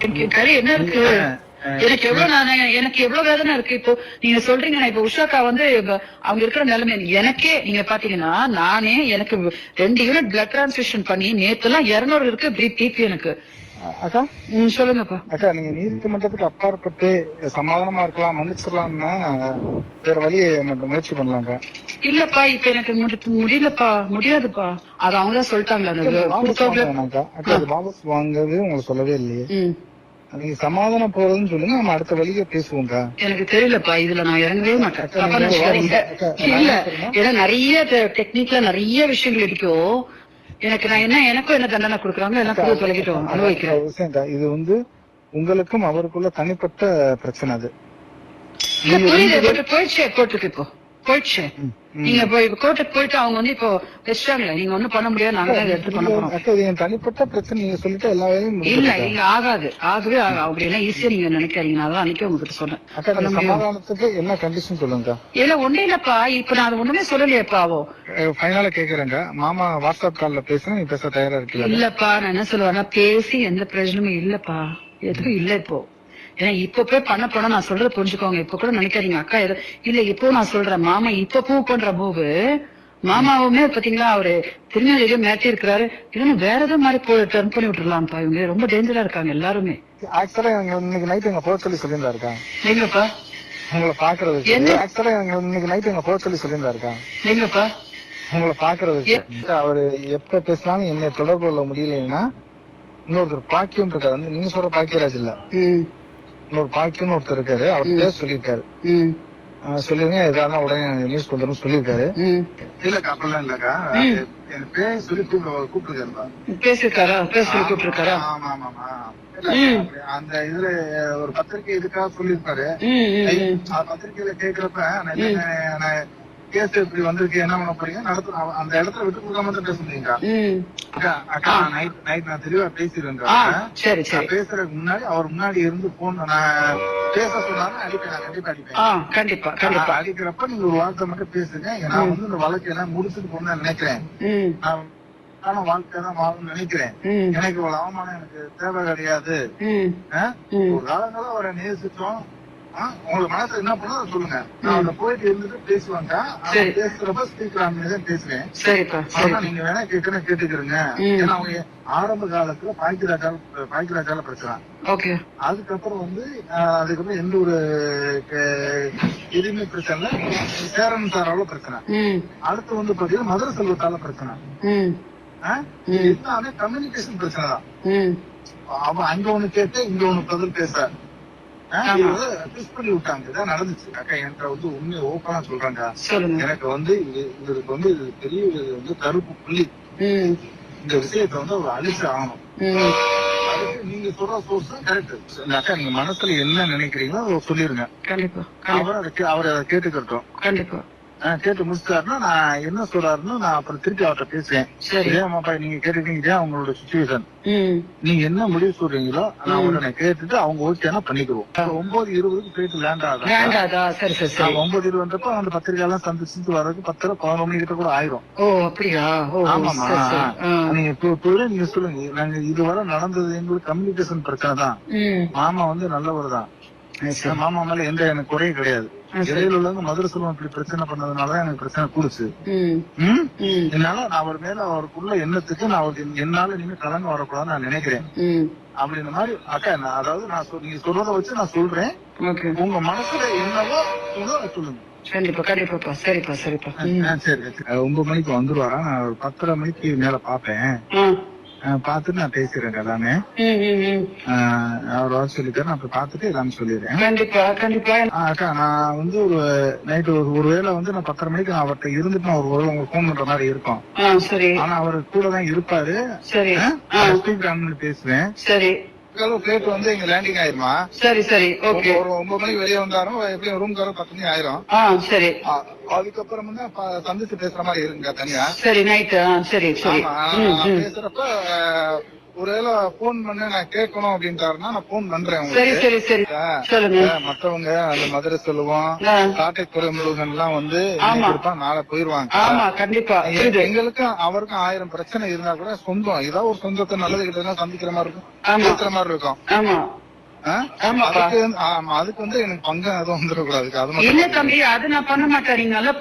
கறி என்ன இருக்கு? எனக்கு எவ்வளவு நான் எனக்கு எவ்வளவு வேதனை இருக்கு? இப்போ நீங்க சொல்றீங்க நான் இப்ப உஷாக்கா வந்து அவங்க இருக்கிற நிலைமை எனக்கே நீங்க பாத்தீங்கன்னா நானே எனக்கு ரெண்டு யூனிட் பிளட் டிரான்ஸ்ஃபியூஷன் பண்ணி நேத்தெல்லாம் இருநூறு இருக்கு பிபி எனக்கு. அக்கா? சொல்லுங்கப்பா. அக்கா நீங்க நீதிமன்றத்துக்கு அப்பாற்பட்டு சமாதானமா இருக்கலாம் மன்னிச்சிடலாம்னா வேற மட்டும் முயற்சி பண்ணலாம்க்கா இல்லப்பா இப்ப எனக்கு முடி- முடியலப்பா முடியாதுப்பா. அது அவங்கதான் சொல்லிட்டாங்களா அந்த வாபஸ் வாங்குறது உங்களுக்கு சொல்லவே இல்லையே. நீங்க சமாதானம் போறதுன்னு சொல்லுங்க நம்ம அடுத்த வழியை பேசுவோம்க்கா. எனக்கு தெரியலப்பா இதுல நான் இறங்கவே மாட்டேன். இல்ல ஏன்னா நிறைய டெக்னிக்ல நிறைய விஷயங்கள் இருக்கும் எனக்கு நான் என்ன எனக்கும் என்ன தண்டனை கொடுக்குறாங்க எல்லாம் கூட தொலைக்கிட்டோம் அனுபவிக்கிறேன். இது வந்து உங்களுக்கும் அவருக்குள்ள தனிப்பட்ட பிரச்சனை அது. போயிடுச்சு கோர்ட்டுக்கு இப்போ. போயிடுச்சு. நீங்க போய் கோர்ட்டுக்கு போயிட்டு அவங்க வந்து இப்போ வச்சிட்டாங்களே நீங்க ஒண்ணும் பண்ண முடியாது நாங்க தான் எடுத்து பண்ண போறோம். தனிப்பட்ட பிரச்சனை நீங்க சொல்லிட்டு எல்லா வேலையும் இல்ல? இல்ல ஆகாது. ஆகவே ஆகா- அப்படி எல்லாம் ஈஸியா நீங்க நினைக்காதீங்க. நான் தான் அன்னைக்கே உங்ககிட்ட சொன்னேன். சமாதானத்துக்கு என்ன கண்டிஷன் சொல்லுங்கக்கா? இல்ல ஒண்ணு இல்லப்பா. இப்ப நான் அது ஒண்ணுமே சொல்லலையேப்பா அவோ. ஃபைனலா கேக்குறேங்க மாமா வாட்ஸ்அப் கால்ல பேசுறேன் பேச தயாரா இருக்கீங்களா இல்லப்பா நான் என்ன சொல்லுவேன்னா பேசி எந்த பிரயோஜனமும் இல்லப்பா. எதுவும் இல்ல இப்போ. ஏன்னா இப்ப போய் பண்ண போனா நான் சொல்றத புரிஞ்சுக்கோங்க. இப்ப கூட நினைக்காதீங்க. அக்கா இல்ல இப்போ நான் சொல்றேன். மாமா இப்ப பூ பண்ற மூவு மாமாவுமே பாத்தீங்களா அவரு திருநெல்வேலியில மிரட்டி இருக்கிறாரு. இன்னும் வேற ஏதோ மாதிரி போய் டர்ன் பண்ணி விட்டுறலாம்ப்பா. இவங்க ரொம்ப டேஞ்சரா இருக்காங்க எல்லாருமே. ஆக்சுவலா இன்னைக்கு நைட் எங்க போக சொல்லி சொல்லியிருந்தா இருக்கா எங்கப்பா? உங்களை பாக்குறதுக்கு என்ன? ஆக்சுவலா இன்னைக்கு நைட் எங்க போக சொல்லி சொல்லியிருந்தா இருக்கா எங்கப்பா? உங்களை பாக்குறதுக்கு அவரு எப்ப பேசினாலும் என்னை தொடர்பு கொள்ள முடியலைன்னா இன்னொருத்தர் பாக்கியம் இருக்காரு வந்து நீங்க சொல்ற பாக்கியராஜ் இல்ல. இன்னொரு பாக்கியம்னு ஒருத்தர் இருக்காரு. அவர் பேச சொல்லியிருக்காரு. சொல்லிருங்க எதாவது உடனே நியூஸ் வந்துடும் சொல்லியிருக்காரு. ம். இல்லக்கா அப்படிலாம் இல்லக்கா. பேர் சொல்லி கூப்பிட்டு பேசிருக்காரா? பேச சொல்லி கூப்பிட்டுருக்காரா? ஆமா ஆமா அந்த இதுல ஒரு பத்திரிக்கை இதுக்காக சொல்லியிருப்பாரு. பத்திரிக்கையில கேக்குறப்ப நான் கேஸ் இப்படி வந்திருக்கு என்ன பண்ண போறீங்க? நடத்து அந்த இடத்துல விட்டு கொடுக்காம தான் பேச முடியுங்க ம். அக்கா அக்கா நைட் நைட் நான் தெளிவா நான் பேசுறதுக்கு முன்னாடி அவர் முன்னாடி இருந்து போன் நான் பேச சொன்னாலும் அடிப்பேன் நான் கண்டிப்பா அடிப்பேன். கண்டிப்பா கண்டிப்பா. அடிக்கிறப்ப நீங்க ஒரு வார்த்தை மட்டும் பேசுங்க. நான் வந்து இந்த வழக்கு எல்லாம் முடிச்சுட்டு போகணும்னு நினைக்கிறேன். ஆனா வாழ்க்கை தான் வாழணும்னு நினைக்கிறேன். எனக்கு இவ்வளவு அவமானம் எனக்கு தேவை கிடையாது. ஒரு காலங்களா அவரை நேசிச்சோம் உங்களுக்கு மனசு என்ன பண்ணோ அதை சொல்லுங்க. நான் அவரை போயிட்டு இருந்துட்டு பேசுவாங்க. பேசுறப்ப ஸ்பீக்கர் ஆன் தான் ஆனா நீங்க வேணா கேட்கணும் கேட்டுக்கிறீங்க. ஏன்னா அவங்க ஆரம்ப காலத்துல பாய்க்கிராஜால பாய்க்கிராஜால பிரச்சனை அதுக்கப்புறம் வந்து அதுக்கப்புறம் எந்த ஒரு எதுவுமே பிரச்சனை சேரன் சாரால பிரச்சனை. அடுத்து வந்து பாத்தீங்கன்னா மதுரை செல்வத்தால பிரச்சனை. எல்லாமே கம்யூனிகேஷன் பிரச்சனை தான் அவன் அங்க ஒண்ணு கேட்டு இங்க ஒண்ணு பதில் பேச பண்ணி விட்டாங்க. இதான் நடந்துச்சு. அக்கா என்கிட்ட வந்து உண்மையை ஓப்பனா சொல்றாங்க. எனக்கு வந்து இதற்கு வந்து இது பெரிய வந்து கருப்பு புள்ளி. இந்த விஷயத்தை வந்து அவர் அழிச்சு ஆகணும். நீங்க சொல்ற சோர்ஸ் கரெக்ட் அக்கா நீங்க மனசுல என்ன நினைக்கிறீங்களோ சொல்லிருங்க. கண்டிப்பா. அவர் அதை அவர் அதை கேட்டுக்கிட்டோம் கண்டிப்பா. கேட்டு முடிச்சிட்டாருன்னா நான் என்ன சொல்றாருன்னு நான் அப்புறம் திருப்பி அவர்கிட்ட பேசுவேன். இதே மாப்பா நீங்க இதே அவங்களோட சுச்சுவேஷன் நீங்க என்ன முடிவு சொல்றீங்களோ நான் உடனே கேட்டுட்டு அவங்க ஓகேனா பண்ணிக்குவோம் இப்ப ஒன்பது இருபதுக்கு போயிட்டு லேண்ட் நாங்க ஒன்பது இருபதுன்றப்ப அந்த பத்திரிகை எல்லாம் சந்திச்சுட்டு வர்றதுக்கு பத்தரை பதினொரு மணி கிட்ட கூட ஆயிரும். ஓ அப்படியா? ஆமாமா. நீங்க இப்போ நீங்க சொல்லுங்க. நாங்க இதுவரை நடந்தது எங்களுக்கு கம்யூனிகேஷன் பிரச்சனை தான். மாமா வந்து நல்லவர் தான். மாமா மேல எந்த எனக்கு குறையும் கிடையாது. இடையில உள்ளவங்க மதுரை செல்வம் இப்படி பிரச்சனை பண்ணதுனாலதான் எனக்கு பிரச்சனை கூடுச்சு. என்னால நான் அவர் மேல அவருக்குள்ள எண்ணத்துக்கு நான் அவருக்கு என்னால நீங்க கலங்க வரக்கூடாதுன்னு நான் நினைக்கிறேன். அப்படின்ற மாதிரி அக்கா நான் அதாவது நான் நீங்க சொல்றத வச்சு நான் சொல்றேன். உங்க மனசுல என்னவோ சொல்லுங்க. கண்டிப்பா கண்டிப்பாப்பா. சரிப்பா சரிப்பா. சரி ஒன்பது மணிக்கு வந்துருவாரா? நான் ஒரு பத்தரை மணிக்கு மேல பாப்பேன் பார்த்துட்டு நான் பேசுறேன் எல்லாமே அவர் வர சொல்லிட்டாரு நான் போய் பார்த்துட்டு எல்லாமே சொல்லிடுறேன். கண்டிப்பா அக்கா நான் வந்து ஒரு நைட்டு ஒரு ஒரு வேளை வந்து நான் பத்தரை மணிக்கு நான் அவர்கிட்ட இருந்துட்டு நான் ஒரு உங்களுக்கு ஃபோன் பண்ற மாதிரி இருக்கும். ஆனா அவர் கூட தான் இருப்பாரு. சரி. பேசுவேன். சரி. பிளேட் வந்து இங்க லேண்டிங் ஆயிருமா? சரி சரி ஓகே ஒரு ஒன்பது மணிக்கு வெளியே வந்தாரும் எப்படியும் ரூம் பத்து மணி ஆயிரும். சரி. அதுக்கப்புறம் ப- சந்திச்சு பேசுற மாதிரி இருங்க தனியா. சரி நைட்டு ஆ சரி சரி. பேசுறப்ப ஒருவேளை போன் பண்ண நான் கேட்கணும் அப்படின்ட்டாருன்னா நான் போன் பண்றேன் உங்களுக்கு. மத்தவங்க அந்த மதுரை செல்வம் ஆ, காட்டை துறைமுருகன் எல்லாம் வந்து இருப்பாங்க, நாளை போயிருவாங்க. ஆமா கண்டிப்பா. எங்களுக்கும் அவருக்கும் ஆயிரம் பிரச்சனை இருந்தா கூட சொந்தம். ஏதாவது ஒரு சொந்தத்தை நல்லது கிட்ட சந்திக்கிற மாதிரி இருக்கும். பேசுற மாதிரி இருக்கும். அதுக்கு வந்து- ஆமா, அதுக்கு வந்து எனக்கு பங்கம் எதுவும் வந்துடக்கூடாது. அது மட்டும் இல்ல தம்பி அது நான் பண்ண மாட்டேன். நீங்க நல்லா